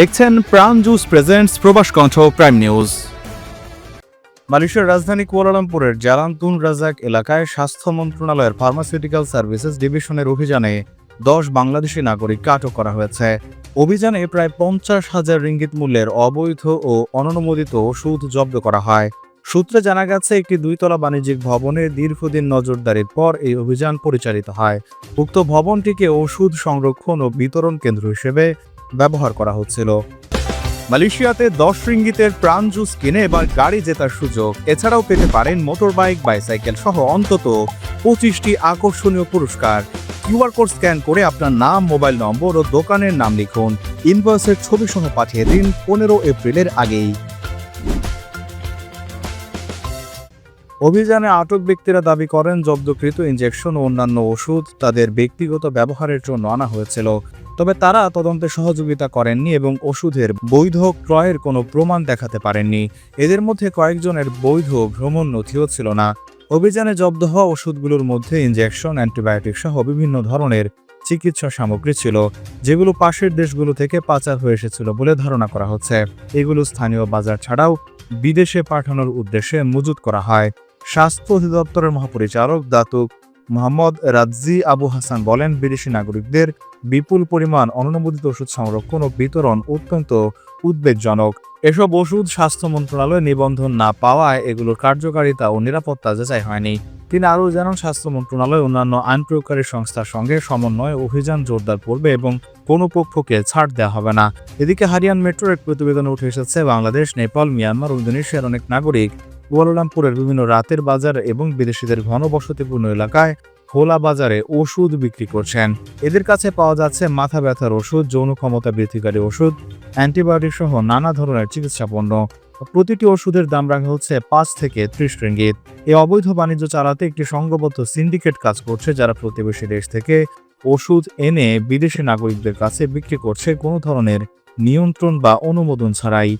দেখছেন প্রাণ juice presents প্রবাস কণ্ঠ প্রাইম নিউজ মালয়েশিয়ার রাজধানী কুয়ালালামপুরের জালান্তুন রাজাক এলাকায় স্বাস্থ্য মন্ত্রণালয়ের ফার্মাসিউটিক্যাল সার্ভিসেস ডিভিশনের অভিযানে দশ বাংলাদেশি নাগরিককে আটক করা হয়েছে। অভিযানে প্রায় পঞ্চাশ হাজার রিঙ্গিত মূল্যের অবৈধ ও অননুমোদিত ওষুধ জব্দ করা হয়। সূত্রে জানা গেছে, একটি দুইতলা বাণিজ্যিক ভবনে দীর্ঘদিন নজরদারির পর এই অভিযান পরিচালিত হয়। উক্ত ভবনটিকে ওষুধ সংরক্ষণ ও বিতরণ কেন্দ্র হিসেবে ব্যবহার করা হচ্ছিল। মালয়েশিয়াতে দশ রিঙ্গিতের প্রাণ জুস কিনে এবার গাড়ি জেতার সুযোগ। এছাড়াও পেতে পারেন মোটর বাইক বাইসাইকেল সহ অন্তত পঁচিশটি আকর্ষণীয় পুরস্কার। কিউআর কোড স্ক্যান করে আপনার নাম, মোবাইল নম্বর ও দোকানের নাম লিখুন। ইনভয়েসের ছবি সহ পাঠিয়ে দিন পনেরো এপ্রিলের আগেই। অভিযানে আটক ব্যক্তিরা দাবি করেন, জব্দকৃত ইঞ্জেকশন ও অন্যান্য ওষুধ তাদের ব্যক্তিগত ব্যবহারের জন্য আনা হয়েছিল। তবে তারা তদন্তে সহযোগিতা করেননি এবং ওষুধের বৈধ ক্রয়ের কোনো প্রমাণ দেখাতে পারেননি। এদের মধ্যে কয়েকজনের বৈধ ভ্রমণ নথিও ছিল না। অভিযানে জব্দ হওয়া ওষুধগুলোর মধ্যে ইঞ্জেকশন অ্যান্টিবায়োটিক সহ বিভিন্ন ধরনের চিকিৎসা সামগ্রী ছিল, যেগুলো পাশের দেশগুলো থেকে পাচার হয়ে এসেছিল বলে ধারণা করা হচ্ছে। এগুলো স্থানীয় বাজার ছাড়াও বিদেশে পাঠানোর উদ্দেশ্যে মজুত করা হয়। স্বাস্থ্য অধিদপ্তরের মহাপরিচালক দাতুক মোহাম্মদ রাজি আবু হাসান বলেন, বিদেশি নাগরিকদের বিপুল পরিমাণ অনুমোদিত ওষুধ সংরক্ষণ ও বিতরণ অত্যন্ত উদ্বেগজনক। এসব ওষুধ স্বাস্থ্য মন্ত্রণালয়ে নিবন্ধন না পাওয়ায় এগুলোর কার্যকারিতা ও নিরাপত্তা যাচাই হয়নি। তিনি আরও জানান, স্বাস্থ্য মন্ত্রণালয় অন্যান্য আইন প্রয়োগকারী সংস্থার সঙ্গে সমন্বয়ে অভিযান জোরদার করবে এবং কোনো পক্ষকে ছাড় দেওয়া হবে না। এদিকে হারিয়ান মেট্রোর এক প্রতিবেদনে উঠে এসেছে, বাংলাদেশ, নেপাল, মিয়ানমার ও ইন্দোনেশিয়ার অনেক নাগরিক কুয়ালালামপুরের বিভিন্ন রাতের বাজার এবং বিদেশিদের ঘনবসতিপূর্ণ এলাকায় খোলা বাজারে ওষুধ বিক্রি করছেন। এদের কাছে পাওয়া যাচ্ছে মাথা ব্যথার ওষুধ, যৌন ক্ষমতা বৃদ্ধিকারী ওষুধ অ্যান্টিবায়োটিক সহ নানা ধরনের চিকিৎসা পণ্য। প্রতিটি ওষুধের দাম রাখা হচ্ছে পাঁচ থেকে ত্রিশ রিঙ্গিত। এই অবৈধ বাণিজ্য চালাতে একটি সংঘবদ্ধ সিন্ডিকেট কাজ করছে যারা প্রতিবেশী দেশ থেকে ওষুধ এনে বিদেশি নাগরিকদের কাছে বিক্রি করছে কোনো ধরনের নিয়ন্ত্রণ বা অনুমোদন ছাড়াই।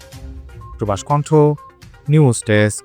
প্রবাস কণ্ঠ, নিউজ ডেস্ক।